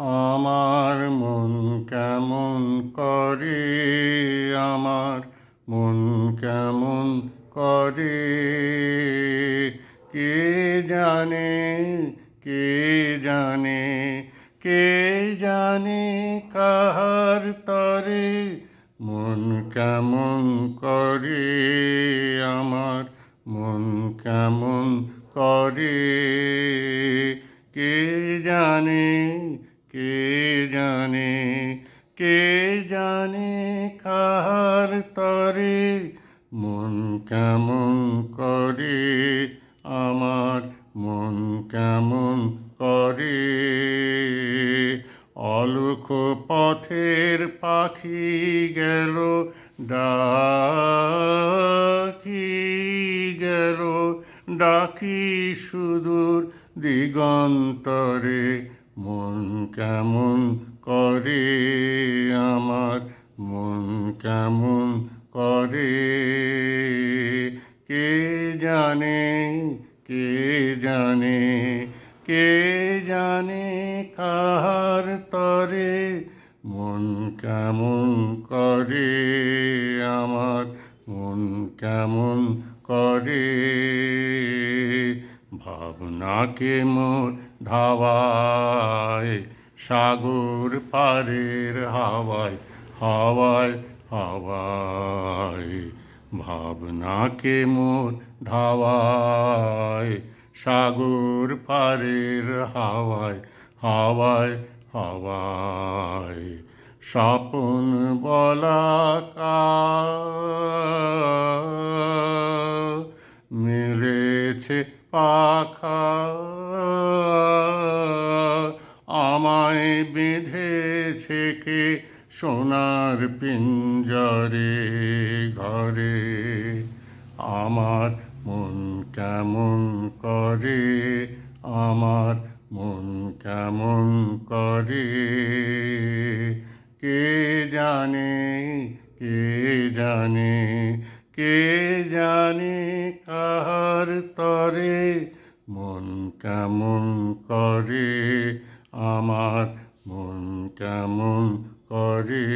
আমার মন কেমন করে? আমার মন কেমন করে? কে জানে কে জানে কে জানে কাহার তরে? মন কেমন করে? আমার মন কেমন করে? কে জানে কে জানে কে জানে কাহার তরে? মন কেমন করে? আমার মন কেমন করে? অলোক পথের পাখি গেল, ডাকি গেল, ডাকি সুদূর দিগন্তরে। মন কেমন করে আমার? মন কেমন করে? কে জানে? কে জানে? কে জানে কার তরে? মন কেমন করে আমার? মন কেমন করে? ভাবনাকে মোর ধাওয়ায়, সাগর পারের হাওয়ায় হাওয়ায় হাওয়ায়। ভাবনাকে মোর ধাওয়ায়, সাগর পারের হাওয়ায় হাওয়ায় হাওয়ায়। স্বপন বলা মিলেছে পাখা আমায় বেঁধেছে কে সোনার পিঞ্জরে ঘরে? আমার মন কেমন করে? আমার মন কেমন করে? কে জানে কে জানে কে জানে কাহার তরে? মন কেমন করে? আমার মন কেমন করে?